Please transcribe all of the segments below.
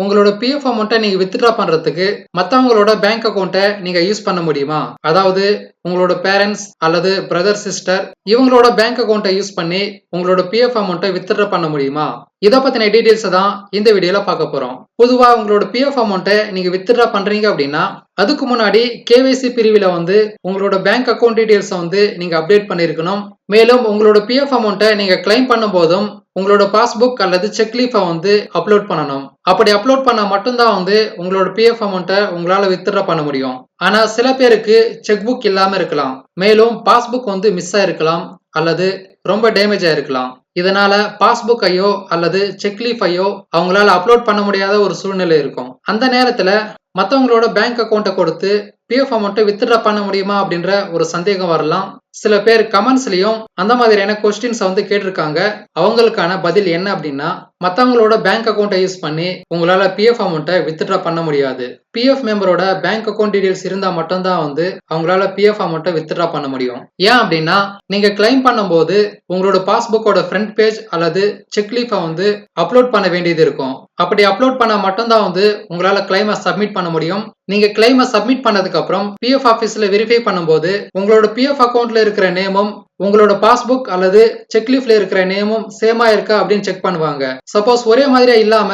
உங்களோட பிஎஃப் அமௌண்ட்டை நீங்க வித்ட்ரா பண்றதுக்கு மத்தவங்களோட பேங்க் அக்கௌண்ட்டை நீங்க யூஸ் பண்ண முடியுமா? அதாவது உங்களோட பேரண்ட்ஸ் அல்லது பிரதர் சிஸ்டர் இவங்களோட பேங்க் அக்கௌண்ட்டை யூஸ் பண்ணி உங்களோட பிஎஃப் அமௌண்ட்டை வித்ட்ரா பண்ண முடியுமா? இதை பத்தின டீடைல்ஸ் தான் இந்த வீடியோல பார்க்க போறோம். பொதுவா உங்களோட பிஎஃப் அமௌண்ட்டை நீங்க வித்ட்ரா பண்றீங்க அப்படின்னா அதுக்கு முன்னாடி கேவைசி பிரிவில் வந்து உங்களோட பேங்க் அக்கௌண்ட் டீடைல்ஸை வந்து நீங்க அப்டேட் பண்ணிருக்கணும். மேலும் உங்களோட பிஎஃப் அமௌண்ட்டை நீங்க கிளைம் பண்ணும் போதும் உங்களோட பாஸ்புக் அல்லது செக் லீஃபை வந்து அப்லோட் பண்ணணும். அப்படி அப்லோட் பண்ணால் மட்டும்தான் வந்து உங்களோட பிஎஃப் அமௌண்ட்டை உங்களால் வித்ட்ரா பண்ண முடியும். ஆனால் சில பேருக்கு செக் புக் இல்லாமல் இருக்கலாம். மேலும் பாஸ்புக் வந்து மிஸ் ஆயிருக்கலாம் அல்லது ரொம்ப டேமேஜ் ஆயிருக்கலாம். இதனால பாஸ்புக்கையோ அல்லது செக் லீஃபையோ அவங்களால அப்லோட் பண்ண முடியாத ஒரு சூழ்நிலை இருக்கும். அந்த நேரத்துல மற்றவங்களோட பேங்க் அக்கௌண்ட்டை கொடுத்து பிஎஃப் அமௌண்ட்டை வித்ட்ரா பண்ண முடியுமா அப்படின்ற ஒரு சந்தேகம் வரலாம். சில பேர் கமெண்ட்ஸ்லயும் அந்த மாதிரியான கொஸ்டின்ஸை வந்து கேட்டிருக்காங்க. அவங்களுக்கான பதில் என்ன அப்படின்னா மற்றவங்களோட பேங்க் அக்கௌண்ட்டை யூஸ் பண்ணி உங்களால பிஎஃப் அமௌண்ட்டை வித்ட்ரா பண்ண முடியாது. பிஎஃப் மெம்பரோட பேங்க் அக்கௌண்ட் டீடைல்ஸ் இருந்தா மட்டும்தான் வந்து அவங்களால பிஎஃப் அமௌண்ட்டை வித்ட்ரா பண்ண முடியும். ஏன் அப்படின்னா நீங்க கிளைம் பண்ணும்போது உங்களோட பாஸ்புக்கோட ஃப்ரண்ட் பேஜ் அல்லது செக் லீஃபை வந்து அப்லோட் பண்ண வேண்டியது இருக்கும். அப்படி அப்லோட் பண்ணா மட்டும்தான் வந்து உங்களால கிளைமை சப்மிட் பண்ண முடியும். நீங்க கிளைமை சப்மிட் பண்ணதுக்கு அப்புறம் பிஎஃப் ஆஃபீஸ்ல வெரிஃபை பண்ணும்போது உங்களோட பிஎஃப் அக்கௌண்ட்ல இருக்கிற நேமும் உங்களோட பாஸ்புக் அல்லது செக்லீஃப்ல இருக்கிற நேமும் சேமா இருக்கா அப்படின்னு செக் பண்ணுவாங்க. சப்போஸ் ஒரே மாதிரியா இல்லாம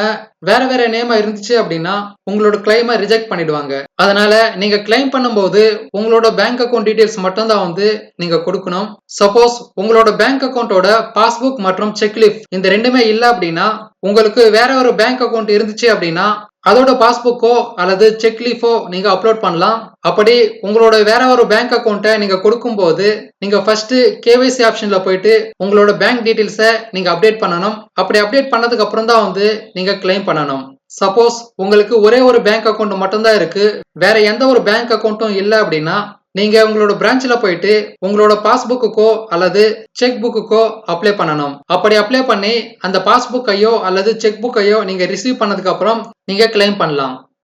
வேற வேற நேமா இருந்துச்சு அப்படின்னா உங்களோட கிளைமை ரிஜெக்ட் பண்ணிடுவாங்க. அதனால நீங்க கிளைம் பண்ணும்போது உங்களோட பேங்க் அக்கௌண்ட் டீடைல்ஸ் மட்டும் தான் வந்து நீங்க கொடுக்கணும். சப்போஸ் உங்களோட பேங்க் அக்கௌண்ட்டோட பாஸ்புக் மற்றும் செக்லீஃப் இந்த ரெண்டுமே இல்ல அப்படின்னா உங்களுக்கு வேற ஒரு பேங்க் அக்கௌண்ட் இருந்துச்சு அப்படின்னா அதோட பாஸ்புக்கோ அல்லது செக் லீஃபோ நீங்க அப்லோட் பண்ணலாம். அப்படி உங்களோட வேற ஒரு பேங்க் அக்கௌண்ட்டை நீங்க கொடுக்கும்போது நீங்க ஃபர்ஸ்ட் கேவைசி ஆப்ஷன்ல போயிட்டு உங்களோட பேங்க் டீட்டெயில்ஸை நீங்க அப்டேட் பண்ணணும். அப்படி அப்டேட் பண்ணதுக்கு அப்புறம் தான் வந்து நீங்க கிளைம் பண்ணணும். சப்போஸ் உங்களுக்கு ஒரே ஒரு பேங்க் அக்கௌண்ட் மட்டும்தான் இருக்கு. வேற எந்த ஒரு பேங்க் அக்கௌண்ட்டும் இல்லை அப்படின்னா நீங்க உங்களோட பிரான்ச்ல போயிட்டு உங்களோட பாஸ்புக்குக்கோ அல்லது செக் புக்குக்கோ அப்ளை பண்ணணும். அப்படி அப்ளை பண்ணி அந்த பாஸ்புக்கையோ அல்லது செக் புக்கையோ நீங்க ரிசீவ் பண்ணதுக்கு அப்புறம் நீங்க கிளைம் பண்ணலாம்.